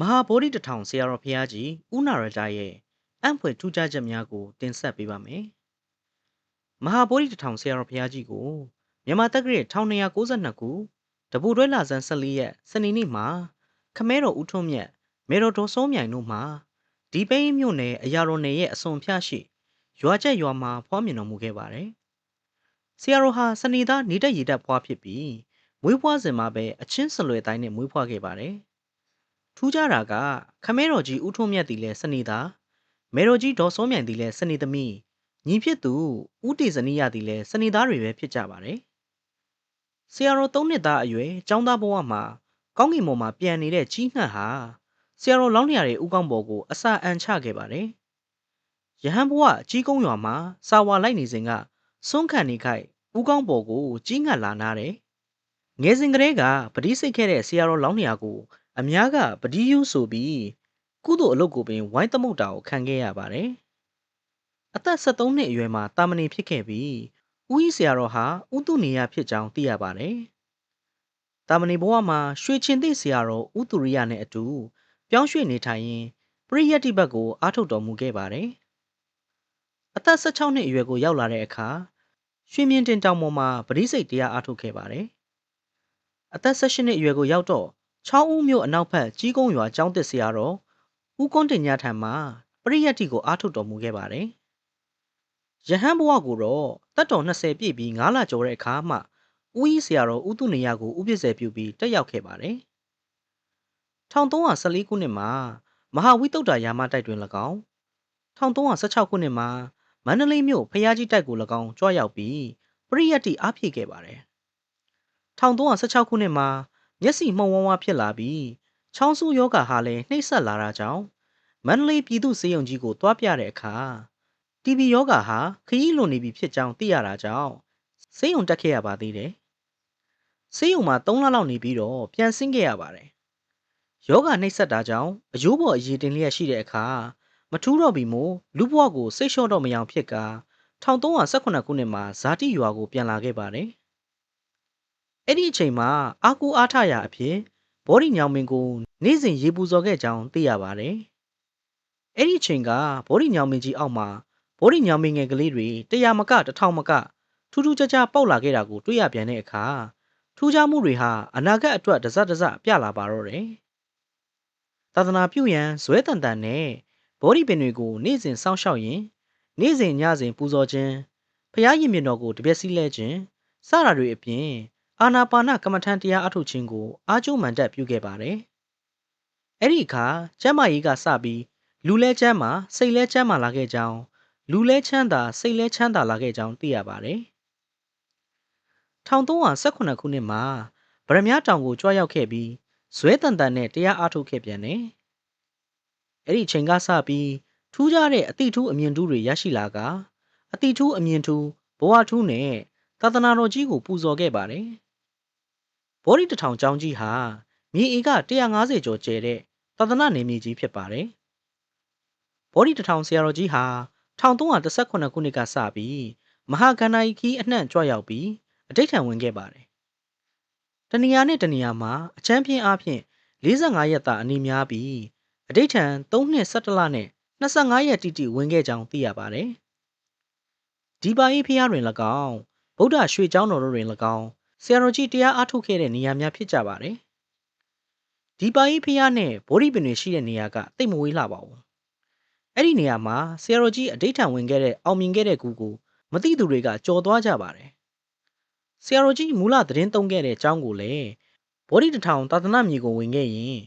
မဟာဗောဓိတထောင်ဆရာတော်ဘုရားကြီးဦးနာရတရဲ့အံ့ဖွယ်ထူးခြားချက်များကိုတင်ဆက်ပေးပါမယ်။မဟာဗောဓိတထောင်ဆရာတော်ဘုရားကြီးကိုမြန်မာတက္ကရာ1292ခုတပူတွဲလာဇန်14ရက်စနေနေ့မှာခမဲတော်ဦးထွန်းမြတ်မေတော်တော်စောမြိုင်တို့မှာဒီပိန်းမြို့နယ်အရာတော်နယ်ရဲ့အစွန်ဖျားရှိရွာချက်ရွာမှာဖွားမြင်တော်မူခဲ့ပါတယ်။ဆရာတော်ဟာစနေသားနေတက်ရည်တက်ဖွားဖြစ်ပြီးမွေးဖွားစဉ်မှာပဲအချင်းစလွယ်တိုင်းနဲ့မွေးဖွားခဲ့ပါတယ်။ ထူးခြားတာကခမဲတော်ကြီးဦးထွန်းမြတ်သည်လည်းစနေသားမေတော်ကြီးဒေါ်စောမြိုင်သည်လည်းစနေသမီးညီဖြစ်သူဦးတေဇနီးရသည်လည်းစနေသားတွေပဲဖြစ်ကြပါတယ်ဆရာတော်သုံးနှစ်သားအရွယ်ចောင်းသားဘဝမှာကောင်းကင်ဘုံမှာပြန်နေတဲ့ကြီးနှံ့ဟာဆရာတော်လောင်းလျာရဲ့ဥကောင်းဘော်ကိုအစာအန်ချခဲ့ပါတယ်ယဟန်ဘဝကြီးကုန်းရွာမှာစာဝါလိုက်နေစဉ်ကစွန့်ခံနေခိုက်ဥကောင်းဘော်ကိုကြီးငတ်လာနာတယ်ငယ်စဉ်ကတည်းကပတိစိတ်ခဲ့တဲ့ဆရာတော်လောင်းလျာကို အများကပတိယူဆိုပြီးကုသိုလ်အလုပ်ကိုပင်ဝိုင်းသမုတ်တာကိုခံခဲ့ရပါတယ်။အသက်73နှစ်အရွယ်မှာတာမဏေဖြစ်ခဲ့ပြီးဦးကြီးဆရာတော်ဟာဥတုနေရဖြစ်ကြောင်းသိရပါတယ်။တာမဏေဘဝမှာရွှေချင်းသိဆရာတော်ဥတုရိယနဲ့အတူပြောင်းရွှေ့နေထိုင်ရင်းပရိယတ္တိဘတ်ကိုအားထုတ်တော်မူခဲ့ပါတယ်။အသက်16နှစ်အရွယ်ကိုရောက်လာတဲ့အခါရွှေမြင့်တင်တောင်ပေါ်မှာပရိစိတ်တရားအားထုတ်ခဲ့ပါတယ်။အသက်16နှစ်အရွယ်ကိုရောက်တော့ ချောင်းဦးမြို့အနောက်ဘက်ကြီးကုန်းရွာကျောင်းသစ်ဆရာတော်ဦးကွန်းတင်ညထံမှာပရိယတ်တိကိုအားထုတ်တော်မူခဲ့ပါတယ်။ယဟန်ဘဝကိုတော့တက်တော်20ပြည့်ပြီး9လကျော်တဲ့အခါမှဦးကြီးဆရာတော်ဦးသူနေရကိုဥပစ္စေပြုပြီးတက်ရောက်ခဲ့ပါတယ်။1314ခုနှစ်မှာမဟာဝိတုဒ္ဓရာမတိုက်တွင်၎င်း1316ခုနှစ်မှာမန္တလေးမြို့ဖျားကြီးတိုက်ကို၎င်းကြွရောက်ပြီးပရိယတ်တိအားဖြည့်ခဲ့ပါတယ်။1316ခုနှစ်မှာ မျက်စိမှုံဝါးဝါဖြစ်လာပြီးချောင်းဆူးယောဂါဟာလည်းနှိမ့်ဆက်လာတာကြောင့်မန္တလေးပြည်သူ့စေယုံကြီးကိုတွားပြတဲ့အခါတီဘီယောဂါဟာခရီးလွန်နေပြီဖြစ်ကြောင်းသိရတာကြောင့်စေယုံတက်ခဲ့ရပါသေးတယ်။စေယုံမှာ3လလောက်နေပြီးတော့ပြန်ဆင်းခဲ့ရပါတယ်။ယောဂါနှိမ့်ဆက်တာကြောင့်အယိုးပေါ်အရေးတင်လျက်ရှိတဲ့အခါမထူးတော့ပြီမို့လူဘဝကိုစိတ်လျှော့တော့မယောင်ဖြစ်ကာ1318ခုနှစ်မှာဇာတိရွာကိုပြန်လာခဲ့ပါတယ်။ အဲ့ဒီအချိန်မှာအာကူအားထရာအဖြစ်ဘောဒီညောင်မင်းကိုနေ့စဉ်ရေပူဇော်ခဲ့ကြောင်းသိရပါတယ်။အဲ့ဒီအချိန်ကဘောဒီညောင်မင်းကြီးအောက်မှာဘောဒီညောင်မင်းငယ်ကလေးတွေတရားမကတထောင်မကထူးထူးခြားခြားပေါက်လာခဲ့တာကိုတွေ့ရပြန်တဲ့အခါထူးခြားမှုတွေဟာအနာဂတ်အတွက်တစတစပြလာပါတော့တယ်။သာသနာပြုရန်ဇွဲတန်တန်နဲ့ဘောဒီပင်တွေကိုနေ့စဉ်စောင့်ရှောက်ရင်နေ့စဉ်ညစဉ်ပူဇော်ခြင်းဖျားရင်မြင်တော်ကိုတပြက်စီးလဲခြင်းစတာတွေအပြင် အာနာပါနကမ္မထံတရားအထုတ်ခြင်းကိုအားကျိုးမှန်တက်ပြုခဲ့ပါတယ်။အဲ့ဒီအခါကျမ်းမာရေးကစပြီးလူလဲချမ်းမှာစိတ်လဲချမ်းမာလာခဲ့ကြောင်းလူလဲချမ်းသာစိတ်လဲချမ်းသာလာခဲ့ကြောင်းသိရပါတယ်။1318ခုနှစ်မှာဗရမ ्या တောင်ကိုကြွားရောက်ခဲ့ပြီးဇွဲတန်တန်နဲ့တရားအားထုတ်ခဲ့ပြန်တယ်။အဲ့ဒီချိန်ကစပြီးထူးခြားတဲ့အတိထူးအမြင်ထူးတွေရရှိလာကအတိထူးအမြင်ထူးဘဝထူးနဲ့သာသနာတော်ကြီးကိုပူဇော်ခဲ့ပါတယ်။ ဘော်ဒီတထောင်ကျောင်းကြီးဟာမြေဧက150ကျော်ကျယ်တဲ့သာသနာနေမြေကြီးဖြစ်ပါတယ်။ဘော်ဒီတထောင်ဆရာတော်ကြီးဟာ1318ခုနှစ်ကစပြီးမဟာကန္နာယီခီးအနှံ့ကြွရောက်ပြီးအဋိဌံဝင်ခဲ့ပါတယ်။တနေရာနဲ့တနေရာမှာအချမ်းပြင်းအားဖြင့်45ရက်တာအနေများပြီးအဋိဌံ3နှစ်17လနဲ့25ရက်တိတိဝင်ခဲ့ကြောင်းသိရပါတယ်။ဒီပါရေးဖျားတွင်၎င်းဗုဒ္ဓရွှေကျောင်းတော်တို့တွင်၎င်း ဆရာတော်ကြီးတရားအားထုတ်ခဲ့တဲ့နေရာများဖြစ်ကြပါတယ်။ဒီပါကြီးဖျားနဲ့ဗောဓိပင်တွေရှိတဲ့နေရာကတိတ်မဝေးလှပါဘူး။အဲ့ဒီနေရာမှာဆရာတော်ကြီးအဋိဌံဝင်ခဲ့တဲ့အောင်မြင်ခဲ့တဲ့ကူကိုမသိသူတွေကကြော်သွားကြပါတယ်။ဆရာတော်ကြီးမူလသတင်းသုံးခဲ့တဲ့အကြောင်းကိုလည်းဗောဓိတထောင်သာသနာမြေကိုဝင်ခဲ့ရင်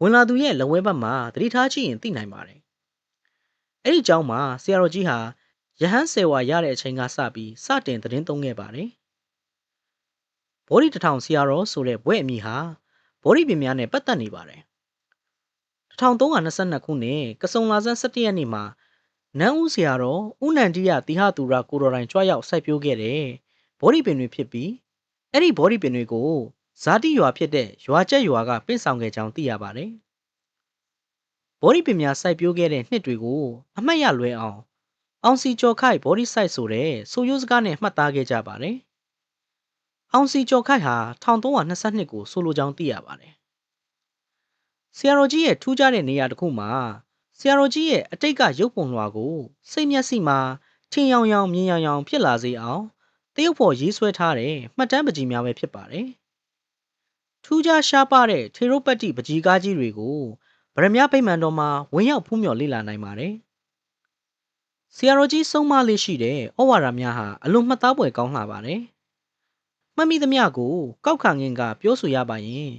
ဝင်လာသူရဲ့လက်ဝဲဘက်မှာတတိထားကြည့်ရင်သိနိုင်ပါတယ်။အဲ့ဒီအကြောင်းမှာဆရာတော်ကြီးဟာယဟန်ဆယ်ဝါရတဲ့အချိန်ကစပြီးစတင်သတင်းသုံးခဲ့ပါတယ်။ ဘောဒီတထောင်ဆရာတော်ဆိုတဲ့ဘွဲ့အမည်ဟာဘောဒီပင်များနဲ့ပတ်သက်နေပါတယ်1322ခုနှစ်ကစုံလာဆန်း17ရက်နေ့မှာနန်းဦးဆရာတော်ဦးနန္တိယတိဟသူရကိုတော်တိုင်ကြွရောက်စိုက်ပျိုးခဲ့တဲ့ဘောဒီပင်တွေဖြစ်ပြီးအဲ့ဒီဘောဒီပင်တွေကိုဇာတိရွာဖြစ်တဲ့ရွာကျက်ရွာကပင့်ဆောင်ခဲ့ကြောင်းသိရပါတယ်ဘောဒီပင်များစိုက်ပျိုးခဲ့တဲ့နှစ်တွေကိုအမှတ်ရလွယ်အောင်အောင်စီကျော်ခိုက်ဘောဒီစိုက်ဆိုတဲ့ဆိုရိုးစကားနဲ့မှတ်သားခဲ့ကြပါတယ် အောင်စီကျော်ခိုက်ဟာ1322ကိုဆိုလိုကြောင်းသိရပါတယ်ဆရာတော်ကြီးရဲ့ထူးခြားတဲ့နေရာတစ်ခုမှာဆရာတော်ကြီးရဲ့အတိတ်ကရုပ်ပုံလွှာကိုစိတ်မျက်စိမှာထင်ရောင်ရောင်မြင်ရောင်ရောင်ဖြစ်လာစေအောင်တရုတ်ဖော်ရေးဆွဲထားတဲ့မှတ်တမ်းပကြီးများပဲဖြစ်ပါတယ်။ထူးခြားရှားပါတဲ့ထေရိုပတ်တိပကြီးကားကြီးတွေကိုဗရမ ्या ဗိမာန်တော်မှာဝင်ရောက်ဖူးမြော်လေ့လာနိုင်ပါတယ်။ဆရာတော်ကြီးဆုံးမလေးရှိတဲ့ဩဝါဒများဟာအလွန်မှတ်သားဖွယ်ကောင်းလှပါတယ်။ မှတ်မိသမျှကိုကောက်ခါငင်ကပြောဆိုရပါရင်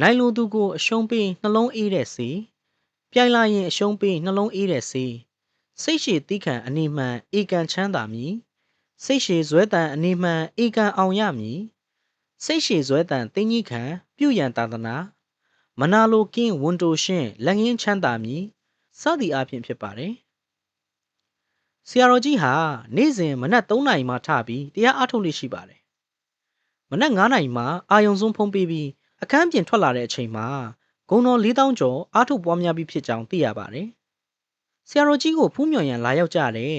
နိုင်လူသူကိုအရှုံးပေးနှလုံးအေးတဲ့စီပြိုင်လာရင်အရှုံးပေးနှလုံးအေးတဲ့စီစိတ်ရှည်တိခံအနေမှန်အေကန်ချမ်းသာမည်စိတ်ရှည်ဇွဲတန်အနေမှန်အေကန်အောင်ရမည်စိတ်ရှည်ဇွဲတန်တင်းကြီးခံပြုရန်တာသနာမနာလိုကင်းဝန်တိုရှင်းလက်ငင်းချမ်းသာမည်စသည်အဖြစ်ဖြစ်ပါတယ်ဆရာတော်ကြီးဟာနေ့စဉ်မနက်3နာရီမှထပြီးတရားအားထုတ်လေ့ရှိပါတယ် မနက်9နာရီမှအာယုံဆုံးဖုံးပေးပြီးအခန်းပြင်ထွက်လာတဲ့အချိန်မှာဂုံတော်၄000ကျော်အားထုတ်ပွားများပြီးဖြစ်ကြောင်းသိရပါတယ်ဆရာတော်ကြီးကိုဖူးမြော်ရန်လာရောက်ကြတဲ့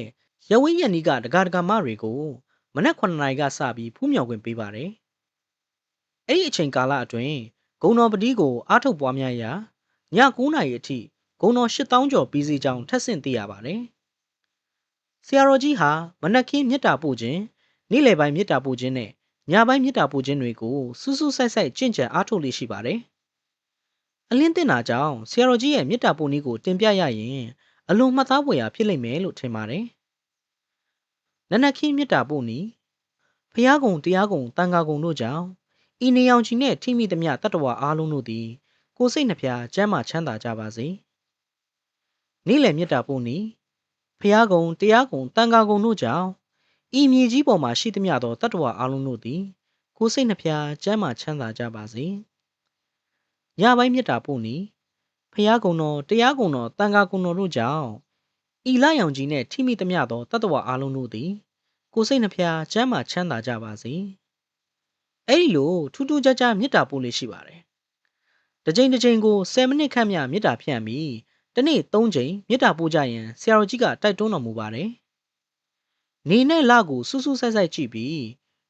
ရဝင်းရနီကဒကာဒကာမတွေကိုမနက်9နာရီကစပြီးဖူးမြော်ခွင့်ပေးပါတယ်။အဲ့ဒီအချိန်ကာလအတွင်းဂုံတော်ပတိကိုအားထုတ်ပွားများရာည9နာရီအထိဂုံတော်8000ကျော်ပြီးစီကြောင်းထပ်ဆင့်သိရပါတယ်။ဆရာတော်ကြီးဟာမနက်ခင်းမြတ်တာပို့ခြင်းနေ့လယ်ပိုင်းမြတ်တာပို့ခြင်းနဲ့ ညပိုင်းမြတ်တာပို့ခြင်းတွေကိုစူးစူးဆိုင်ဆိုင်ကြင့်ကြံအားထုတ်လေးရှိပါတယ်။အလင်းတင်တာကြောင့်ဆရာတော်ကြီးရဲ့မြတ်တာပို့နည်းကိုတင်ပြရရင်အလွန်မှတ်သားဖွယ်ရာဖြစ်လိမ့်မယ်လို့ထင်ပါတယ်။နနခင်းမြတ်တာပို့နီဖျားကုံတရားကုံတန်ခါကုံတို့ကြောင့်ဤနေအောင်ကြီးနဲ့ထိမိသမျှတတ္တဝါအားလုံးတို့သည်ကိုယ်စိတ်နှဖျားကျမ်းမာချမ်းသာကြပါစေ။နေ့လယ်မြတ်တာပို့နီဖျားကုံတရားကုံတန်ခါကုံတို့ကြောင့် ဤမြေကြီးပေါ်မှာရှိသမျှသောတတ္တဝါအားလုံးတို့သည် ကိုယ်စိတ်နှဖျားကျမ်းမာချမ်းသာကြပါစေ။ညပိုင်းမြတ်တာပို့နီဖျားကုံတော်တရားကုံတော်တန်ခါကုံတော်တို့ကြောင့်ဤလရောင်ကြီးနှင့်ထိမိသမျှသောတတ္တဝါအားလုံးတို့သည် ကိုယ်စိတ်နှဖျားကျမ်းမာချမ်းသာကြပါစေ။အဲ့ဒီလိုထူးထူးခြားခြားမေတ္တာပို့လေးရှိပါတယ်။တစ်ချိန်တစ်ချိန်ကို10မိနစ်ခန့်မြမေတ္တာဖြန့်ပြီးတစ်နေ့3ချိန်မေတ္တာပို့ကြရင်ဆရာတော်ကြီးကတိုက်တွန်းတော်မူပါတယ်။ နေနဲ့လကိုစူးစူးဆိုက်ဆိုက်ကြည့်ပြီး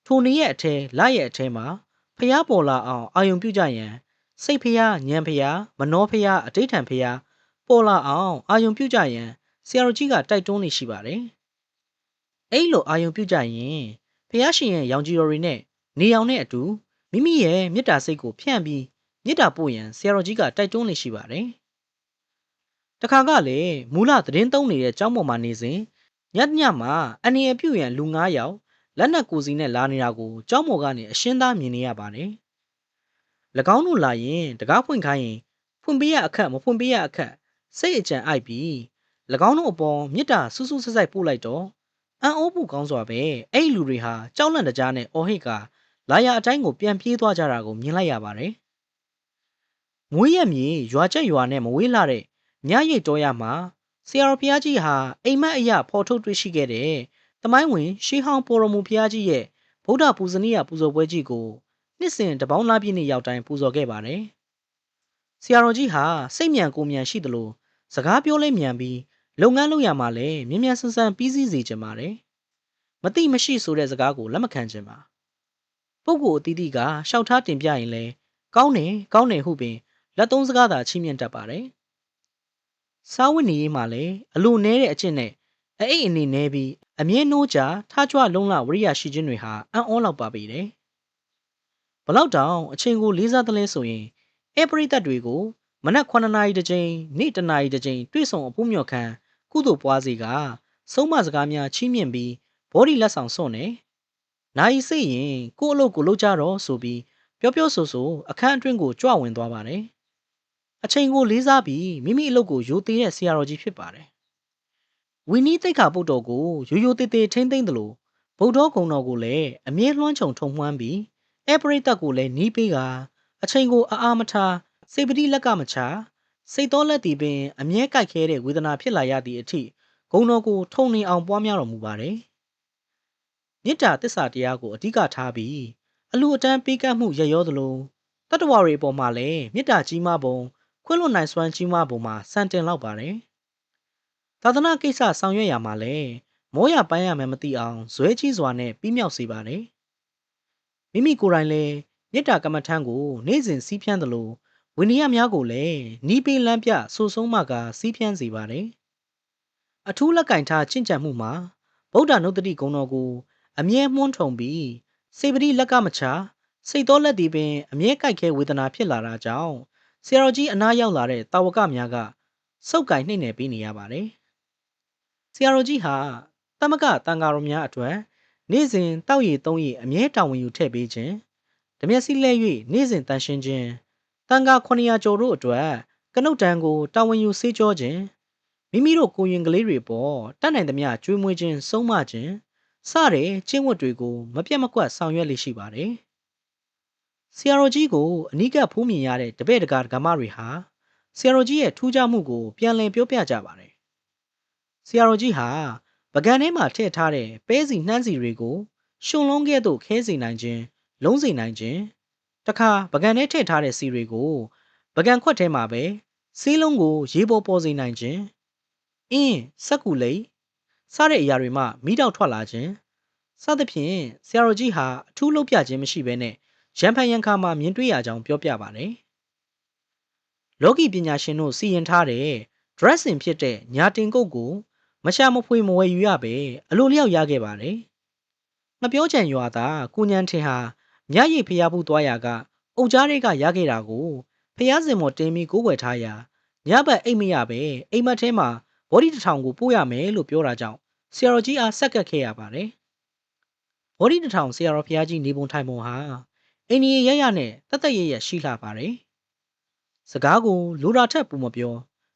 ထိုနေရဲ့အထဲလရဲ့အထဲမှာဖျားပေါ်လာအောင်အာယုံပြုကြရန်စိတ်ဖျားညံဖျားမနှောဖျားအဋိဌံဖျားပေါ်လာအောင်အာယုံပြုကြရန်ဆရာတော်ကြီးကတိုက်တွန်းနေရှိပါတယ်။အဲ့လိုအာယုံပြုကြရင်ဖျားရှင်ရဲ့ရောင်ကြီးတော်တွေနဲ့နေအောင်နဲ့အတူမိမိရဲ့မေတ္တာစိတ်ကိုဖြန့်ပြီးမေတ္တာပို့ရန်ဆရာတော်ကြီးကတိုက်တွန်းနေရှိပါတယ်။တခါကလည်းမူလသတင်းသုံးနေတဲ့ကျောင်းပေါ်မှာနေစဉ် ညညမှာအနေအပြုတ်ရန်လူ9ယောက်လက်နက်ကိုစီနဲ့လာနေတာကိုကျောင်းပေါ်ကနေအရှင်းသားမြင်နေရပါတယ်။၎င်းတို့လာရင်တကားဖွင့်ခိုင်းရင်ဖွင့်ပေးရအခက်မဖွင့်ပေးရအခက်စိတ်အကြံအိုက်ပြီး၎င်းတို့အပေါ်မြစ်တာဆူးဆူးဆက်ဆက်ပို့လိုက်တော့အန်အိုးပူကောင်းစွာပဲအဲ့ဒီလူတွေဟာကြောက်လန့်တကြားနဲ့အော်ဟစ်ကလာရအတိုင်းကိုပြန်ပြေးသွားကြတာကိုမြင်လိုက်ရပါတယ်။မွေးရမြေရွာချက်ရွာနဲ့မဝေးလာတဲ့ညရိတ်တော်ရမှာ ဆရာတော်ဘုရားကြီးဟာအိမ်မက်အရာဖော်ထုတ်တွေ့ရှိခဲ့တဲ့တမိုင်းဝင်ရှေးဟောင်းပေါ်ရမူဘုရားကြီးရဲ့ဗုဒ္ဓပူဇနီယပူဇော်ပွဲကြီးကိုနှစ်စဉ်တပေါင်းလပြည့်နှစ်ရောက်တိုင်းပူဇော်ခဲ့ပါတယ်။ဆရာတော်ကြီးဟာစိတ်မြန်ကိုမြန်ရှိသလိုစကားပြောလဲမြန်ပြီးလုပ်ငန်းလုပ်ရမှာလည်းမြန်မြန်ဆန်ဆန်ပြီးစီးစေချင်ပါတယ်။မတိမရှိဆိုတဲ့စကားကိုလက်မခံချင်ပါ။ပုဂ္ဂိုလ်အသီးသီးကရှောက်ထားတင်ပြရင်လည်းကောင်းတယ်ကောင်းတယ်ဟုပင်လက်သုံးစကားသာချီးမြှင့်တတ်ပါတယ်။ စားဝတ်နေရေးမှာလည်းအလိုနဲတဲ့အကျင့်နဲ့အအိတ်အနေနဲပြီးအမြဲနှိုးကြထားကြွလုံးလဝရိယရှိခြင်းတွေဟာအံ့ဩလောက်ပါပေတယ်။ဘလောက်တောင်အချိန်ကိုလေးစားသလဲဆိုရင်အဲပရိသတ်တွေကိုမနက်9နာရီတစ်ချိန်နေ့1နာရီတစ်ချိန်တွေ့ဆုံအပူးမြော်ခံကုသိုလ်ပွားစီကဆုံးမစကားများချီးမြှင့်ပြီးဘောဒီလက်ဆောင်စွန့်နေနိုင်စိတ်ရင်ကို့အလုပ်ကိုလုပ်ကြတော့ဆိုပြီးပြောပြောဆိုဆိုအခန်းအတွင်းကိုကြွဝင်သွားပါတယ် အချိန်ကိုလေးစားပြီးမိမိအလုပ်ကိုရိုသေတဲ့ဆရာတော်ကြီးဖြစ်ပါတယ်ဝီနီးတိတ်ခါပုတ်တော်ကိုရိုရိုသေးသေးထိမ့်သိမ့်တယ်လို့ဗုဒ္ဓဂုံတော်ကိုလည်းအမြဲလွှမ်းခြုံထုံမှန်းပြီးအဲပရိသတ်ကိုလည်းနီးပေးကအချိန်ကိုအအာမထားစိတ်ပတိလက်ကမချစိတ်တော်လက်တီပင်အမြဲကြိုက်ခဲတဲ့ဝေဒနာဖြစ်လာရသည့်အထိဂုံတော်ကိုထုံနေအောင်ပွားများတော်မူပါတယ်။မေတ္တာတစ္ဆာတရားကိုအဓိကထားပြီးအလူအတန်းပေးကပ်မှုရရောသလိုတတ္တဝါတွေအပေါ်မှာလည်းမေတ္တာကြီးမားပုံ ခွင့်လွတ်နိုင်စွမ်းကြီးမားပုံမှာစံတင်လောက်ပါတယ်။သာသနာကိစ္စဆောင်ရွက်ရမှာလည်းမောရပန်းရမယ်မသိအောင်ဇွဲကြီးစွာနဲ့ပြီးမြောက်စေပါတယ်။မိမိကိုယ်တိုင်လည်းမေတ္တာကမ္မထံကို နေ့စဉ်စီးဖြန်းသလိုဝိနည်းများကိုလည်းနီးပေးလမ်းပြဆူဆုံးမှကစီးဖြန်းစေပါတယ်အထူးလက်ကင်ထားချင့်ကြံမှုမှာဗုဒ္ဓနုတ္တိဂုံတော်ကို အမြဲမှွန်းထုံပြီးစေပတိလက်ကမချစိတ်တော်လက်သည်ပင် အမြဲကြိုက်ခဲဝေဒနာဖြစ်လာတာကြောင့် ဆရာတော်ကြီးအနားရောက်လာတဲ့တာဝကများကစုပ်ကင်နှိမ့်နယ်ပေးနေရပါတယ်ဆရာတော်ကြီးဟာတမကတန်ဃာတော်များအတွက်နေ့စဉ်တောက်ရည်သုံးရည်အမြဲတာဝန်ယူထည့်ပေးခြင်းဓမျက်စိလဲ၍နေ့စဉ်တန်ရှင်းခြင်းတန်ဃာ900ကျော်တို့အတွက်ကနုတ်တန်ကိုတာဝန်ယူစေးကြောခြင်းမိမိတို့ကိုယ်ရင်ကလေးတွေပေါ်တတ်နိုင်သမျှကျွေးမွေးခြင်းဆုံးမခြင်းစတဲ့ကျင့်ဝတ်တွေကိုမပြတ်မကွက်ဆောင်ရွက်လေးရှိပါတယ် ဆရာတော်ကြီးကိုအနိကဖူးမြင်ရတဲ့တပည့်တကာဒကမတွေဟာဆရာတော်ကြီးရဲ့ထူးခြားမှုကိုပြန်လည်ပြောပြကြပါတယ်ဆရာတော်ကြီးဟာပကံထဲမှာထည့်ထားတဲ့ပဲစီနှမ်းစီတွေကိုရှုံလုံးကဲ့သို့ခဲစေနိုင်ခြင်းလုံးစေနိုင်ခြင်းတခါပကံထဲထည့်ထားတဲ့စီတွေကိုပကံခွက်ထဲမှာပဲစီးလုံးကိုရေပေါ်ပေါ်စေနိုင်ခြင်းအင်းစက်ကူလိစတဲ့အရာတွေမှမိတောက်ထွက်လာခြင်းစသဖြင့်ဆရာတော်ကြီးဟာအထူးလုပ်ပြခြင်းမရှိဘဲနဲ့ ရန်ဖန်ရန်ခါမှာမြင်တွေ့ရကြောင်းပြောပြပါတယ်လောကီပညာရှင်တို့စီရင်ထားတဲ့ dressing ဖြစ်တဲ့ညာတင်ကုတ်ကိုမရှာမဖွေမဝယ်ယူရပဲအလိုလျောက်ရခဲ့ပါတယ်။ငပြောချံရွာသားကုညံထင်ဟာမြရည်ဖျားဘူးသွားရာကအုတ်ကြားတွေကရခဲ့တာကိုဖျားစင်မော်တင်ပြီးကိုးကွယ်ထားရာညဘက်အိတ်မရပဲအိမ်မက်ထဲမှာဘော်ဒီတစ်ထောင်ကိုပို့ရမယ်လို့ပြောတာကြောင့်ဆရာတော်ကြီးအားဆက်ကပ်ခဲ့ရပါတယ်။ဘော်ဒီတစ်ထောင်ဆရာတော်ဖျားကြီးနေပုံထိုင်ပုံဟာ အင်းကြီးရရနဲ့တသက်ရရရှိလာပါတယ်။စကားကိုလူတာထက်ပူမပြော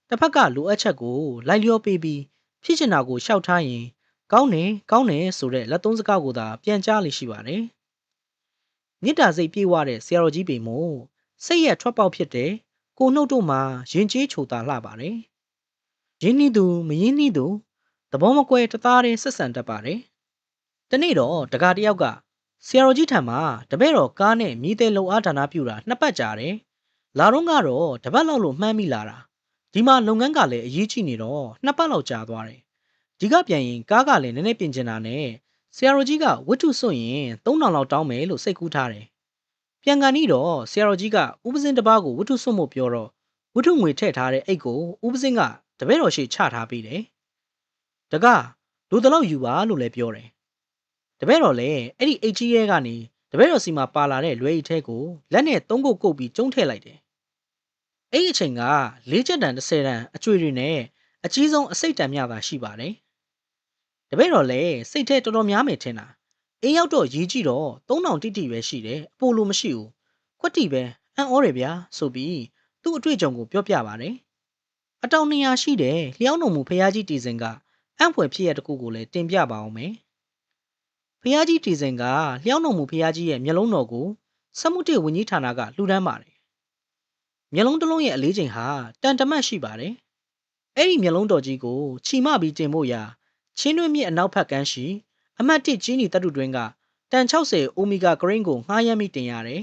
တစ်ဖက်ကလိုအပ်ချက်ကိုလိုက်လျောပေးပြီးဖြစ်ချင်တာကိုရှောက်ထားရင်ကောင်းတယ်ကောင်းတယ်ဆိုတဲ့လက်သုံးစကားကိုသာပြန်ကြားလိရှိပါတယ်။မေတ္တာစိတ်ပြေဝတဲ့ဆရာတော်ကြီးပေမို့စိတ်ရထွက်ပေါက်ဖြစ်တဲ့ကိုနှုတ်တို့မှာရင်ကျေးချိုတာလှပါတယ်။ရင်းနှီးသူမရင်းနှီးသူသဘောမကွဲတသားတည်းဆက်ဆံတတ်ပါတယ်။တနေ့တော့တကားတယောက်က ဆရာတော်ကြီးထံမှာတပည့်တော်ကားနဲ့မြည်တဲ့လုံအားဌာနပြူတာနှစ်ပတ်ကြာတယ်။လာတော့ကတော့တပတ်လောက်လို့မှန်းမိလာတာဒီမှာလုပ်ငန်းကလည်းအရေးကြီးနေတော့နှစ်ပတ်လောက်ကြာသွားတယ်ဒီကပြန်ရင်ကားကလည်းနည်းနည်းပြင်ကျင်တာနဲ့ဆရာတော်ကြီးကဝတ္ထုစွန့်ရင်3000လောက်တောင်းမယ်လို့စိတ်ကူးထားတယ်ပြန်ကန်ဤတော့ဆရာတော်ကြီးကဥပစင်းတစ်ပါးကိုဝတ္ထုစွန့်ဖို့ပြောတော့ဝတ္ထုငွေထည့်ထားတဲ့အိတ်ကိုဥပစင်းကတပည့်တော်ရှိချထားပေးတယ်တကလူတလောက်ယူပါလို့လည်းပြောတယ် တပည့်တော်လည်းအဲ့ဒီအိတ်ကြီးရဲကနေတပည့်တော်စီမှာပါလာတဲ့လွယ်ဤထဲကိုလက်နဲ့သုံးကုတ်ကုတ်ပြီးကျုံထည့်လိုက်တယ်အဲ့ဒီအချိန်က၄ချက်တန်30တန်အကျွေတွေနဲ့အကြီးဆုံးအစိတ်တန်များသာရှိပါတယ်။တပည့်တော်လည်းစိတ်ထဲတော်တော်များမယ်ထင်တာ။အင်းရောက်တော့ရေးကြည့်တော့3000တိတိပဲရှိတယ်အပိုလိုမရှိဘူး။ကွက်တီပဲအံ့ဩတယ်ဗျာဆိုပြီးသူ့အတွေ့အကြုံကိုပြောပြပါတယ်။အတောင်200ရှိတယ်လျှောင်းတော်မူဖះကြီးတီစင်ကအံ့ဖွယ်ဖြစ်ရတဲ့ကူကိုလည်းတင်ပြပါအောင်မယ်။ ဖះကြီးတီစင်ကလျှောင်းတော်မူဖះကြီးရဲ့မျက်လုံးတော်ကိုစမှုတေဝင်းကြီးဌာနကလှူဒန်းပါတယ်မျက်လုံးတစ်လုံးရဲ့အလေးချိန်ဟာတန်တမတ်ရှိပါတယ်။အဲ့ဒီမျက်လုံးတော်ကြီးကိုချီမပြီးတင်ဖို့ရာချင်းတွင်းမြစ်အနောက်ဘက်ကမ်းရှိအမှတ်1ကြီးနီတပ်တုတွင်းကတန်60အိုမီဂါဂရိန်းကိုငှားရမ်းပြီးတင်ရတယ်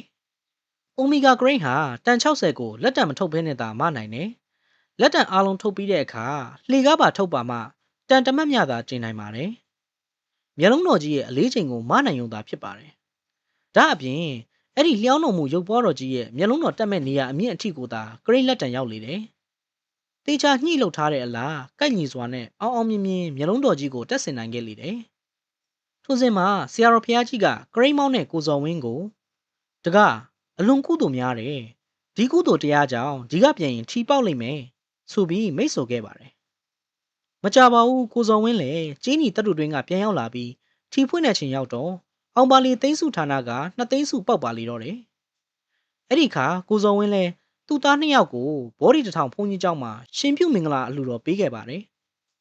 ။အိုမီဂါဂရိန်းဟာတန်60ကိုလက်တံမထုတ်ဘဲနဲ့သာမနိုင်တယ်။လက်တံအားလုံးထုတ်ပြီးတဲ့အခါလှေကားပါထုတ်ပါမှတန်တမတ်မြသာတင်နိုင်ပါတယ်။ မျက်လုံးတော်ကြီးရဲ့အလေးချိန်ကိုမနိုင်ုံသာဖြစ်ပါတယ်။ဒါအပြင်အဲ့ဒီလျှောင်းတော်မူရုပ်ပွားတော်ကြီးရဲ့မျက်လုံးတော်တက်မဲ့နေရအမြင့်အထိကိုသာဂရိတ်လက်တံရောက်လေတယ်။တေချာညှိလုပ်ထားတဲ့အလားကိုက်ညီစွာနဲ့အောင်အောင်မြင်မြင်မျက်လုံးတော်ကြီးကိုတက်ဆင်နိုင်ခဲ့လေတယ်။ထိုစဉ်မှာဆရာတော်ဖျားကြီးကဂရိတ်မောင်းနဲ့ကိုစော်ဝင်းကိုတကားအလွန်ကုသိုလ်များတယ်။ဒီကုသိုလ်တရားကြောင့်ဒီကပြန်ရင်ထီပေါက်လိမ့်မယ်ဆိုပြီးမိတ်ဆိုခဲ့ပါတယ်။ မကြပါဘူးကိုစော်ဝင်းလည်းကျင်းနီတက်တူတွင်းကပြန်ရောက်လာပြီးထီဖွင့်တဲ့ချိန်ရောက်တော့အောင်ပါလီသိန်းစုဌာနကနှစ်သိန်းစုပောက်ပါလေတော့တယ်။အဲ့ဒီခါကိုစောဝင်းလဲသူ့သားနှစ်ယောက်ကိုဘောဒီတထောင်ဖုန်ကြီးเจ้าမှာရှင်ပြုမင်္ဂလာအလှူတော်ပေးခဲ့ပါတယ်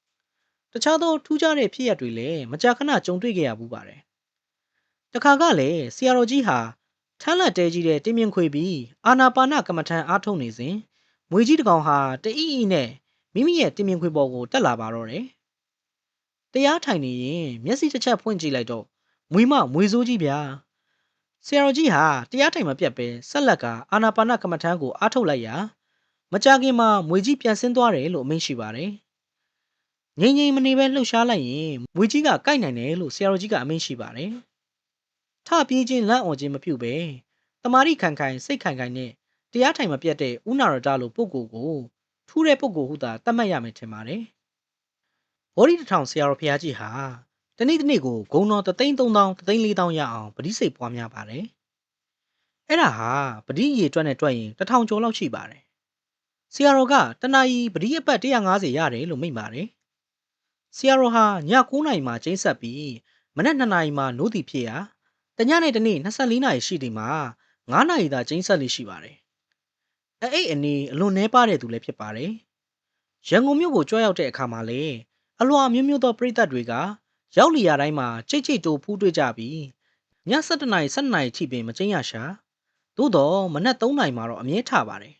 ။တခြားသောထူးခြားတဲ့ဖြစ်ရပ်တွေလည်းမကြာခဏကြုံတွေ့ခဲ့ရဘူးပါတယ်။တခါကလည်းဆရာတော်ကြီးဟာထမ်းလက်တဲကြီးတဲ့တင်းမြင့်ခွေပြီးအာနာပါနကမ္မထံအားထုတ်နေစဉ်မွေကြီးတကောင်ဟာတအီအီနဲ့ မိမိရဲ့တင်းမြင့်ခွေပေါ်ကိုတက်လာပါတော့တယ်။တရားထိုင်နေရင်မျက်စိတစ်ချက်ဖွင့်ကြည့်လိုက်တော့မွေမမွေစိုးကြီးဗျာဆရာတော်ကြီးဟာတရားထိုင်မပြတ်ပဲဆက်လက်ကအာနာပါနကမ္မထံကိုအားထုတ်လိုက်ရာမကြခင်မှာမွေကြီးပြန်ဆင်းသွားတယ်လို့အမိန့်ရှိပါတယ်ငိမ့်ငိမ့်မနေပဲလှုပ်ရှားလိုက်ရင်မွေကြီးကကိုက်နိုင်တယ်လို့ဆရာတော်ကြီးကအမိန့်ရှိပါတယ်ထပြေးခြင်းလန့်အော်ခြင်းမပြုတ်ပဲတမာရီခံခိုင်စိတ်ခံခိုင်နဲ့တရားထိုင်မပြတ်တဲ့ဥနာရတလိုပုဂ္ဂိုလ်ကို ထူးတဲ့ပုဂ္ဂိုလ်ဟုသာသတ်မှတ်ရမယ်ထင်ပါတယ်။ဘောဓိတထောင်ဆရာတော်ဘုရားကြီးဟာတနေ့တစ်နေ့ကိုဂုံတော်3သိန်း3000 3သိန်း4000ရအောင်ပဋိစိတ်ပွားများပါတယ်။အဲ့ဒါဟာပဋိရေအတွက်နဲ့တွက်ရင်တစ်ထောင်ကျော်လောက်ရှိပါတယ်။ဆရာတော်ကတနာယီပဋိအပတ်150ရတယ်လို့မိန့်ပါတယ်။ဆရာတော်ဟာည9နာရီမှာကျင်းဆက်ပြီးမနက်2နာရီမှာနိုးတီဖြစ်ရာတညနေတနေ့24နာရီရှိဒီမှာ9နာရီသာကျင်းဆက်လေးရှိပါတယ်။ အဲ့အိတ်အနေအလွန်နှဲပါတဲ့သူလည်းဖြစ်ပါတယ်။ရန်ကုန်မြို့ကိုကြွရောက်တဲ့အခါမှာလေအလွာမျိုးမျိုးသောပြည်သက်တွေက ရောက်လီယာတိုင်းမှာကြိတ်ကြိတ်တိုးဖူးတွေ့ကြပြီးည7နာရီ7နာရီထိပင်မကျင်းရရှာသို့တော့မနက်3နာရီမှာတော့အမြဲထပါတယ်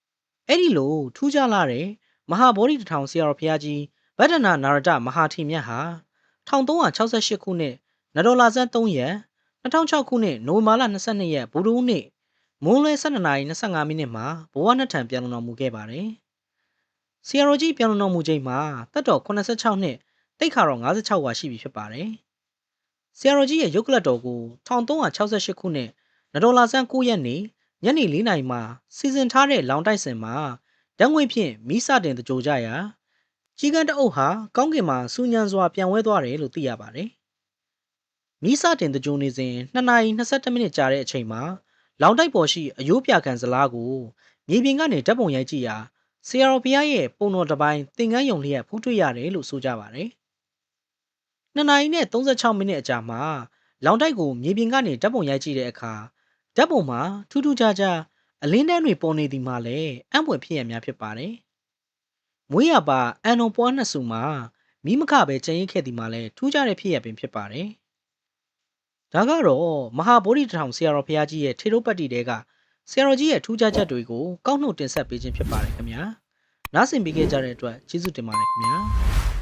။အဲ့ဒီလိုထူးခြားလာတဲ့မဟာဗောဓိတထောင်ဆရာတော်ဘုရားကြီးဗဒ္ဒနာနာရတမဟာထီမြတ်ဟာ1368ခုနှစ်နတော်လာဇန်3ရက်2006ခုနှစ်နိုဝင်ဘာလ22ရက်ဗုဒ္ဓဟူးနေ့ မိုးလွဲ12နာရီ25မိနစ်မှာဘဝနှစ်ထံပြန်လည်တော်မူခဲ့ပါတယ်။ဆီယရိုကြီးပြန်လည်တော်မူချိန်မှာတက်တော်86နှစ်တိတ်ခါတော်56ဝါရှိပြီဖြစ်ပါတယ်။ဆီယရိုကြီးရဲ့ရုပ်ကလတ်တော်ကို1368ခုနှစ်နတော်လာဇန်9ရက်နေ့ညနေ4နာရီမှာစီစဉ်ထားတဲ့လောင်တိုက်စင်မှာတန်းငွေဖြင့်မိစတင်တကြိုကြရာကြီးကန်းတအုပ်ဟာကောင်းကင်မှာစူညံစွာပြန်ဝဲသွားတယ်လို့သိရပါတယ်။မိစတင်တကြိုနေစဉ်2နာရီ22မိနစ်ကြာတဲ့အချိန်မှာ လောင်တိုက်ပေါ်ရှိအယိုးပြခံစလားကိုမြေပြင်ကနေဓာတ်ပုံရိုက်ကြည့်ရာဆရာတော်ဘုရားရဲ့ပုံတော်တစ်ပိုင်းသင်္ကန်းယုံလျက်ဖူးတွေ့ရတယ်လို့ဆိုကြပါတယ်။2နာရီနဲ့36မိနစ်အကြာမှာလောင်တိုက်ကိုမြေပြင်ကနေဓာတ်ပုံရိုက်ကြည့်တဲ့အခါဓာတ်ပုံမှာထူးထူးခြားခြားအလင်းတန်းတွေပေါ်နေသည်မှာလည်းအံ့ဖွယ်ဖြစ်ရများဖြစ်ပါတယ်။မွေးရပါအန်နုံပွားနှစ်စုမှာမိမခပဲကျန်ရိတ်ခဲ့သည်မှာလည်းထူးခြားတဲ့ဖြစ်ရပင်ဖြစ်ပါတယ်။ ဒါကတော့မဟာဗောဓိတထောင်ဆရာတော်ဘုရားကြီးရဲ့ထေရုပတ္တိတဲကဆရာတော်ကြီးရဲ့ထူးခြားချက်တွေကိုကောက်နှုတ်တင်ဆက်ပေးခြင်းဖြစ်ပါတယ်ခင်ဗျာ။နားဆင်ပေးခဲ့ကြတဲ့အတွက်ကျေးဇူးတင်ပါတယ်ခင်ဗျာ။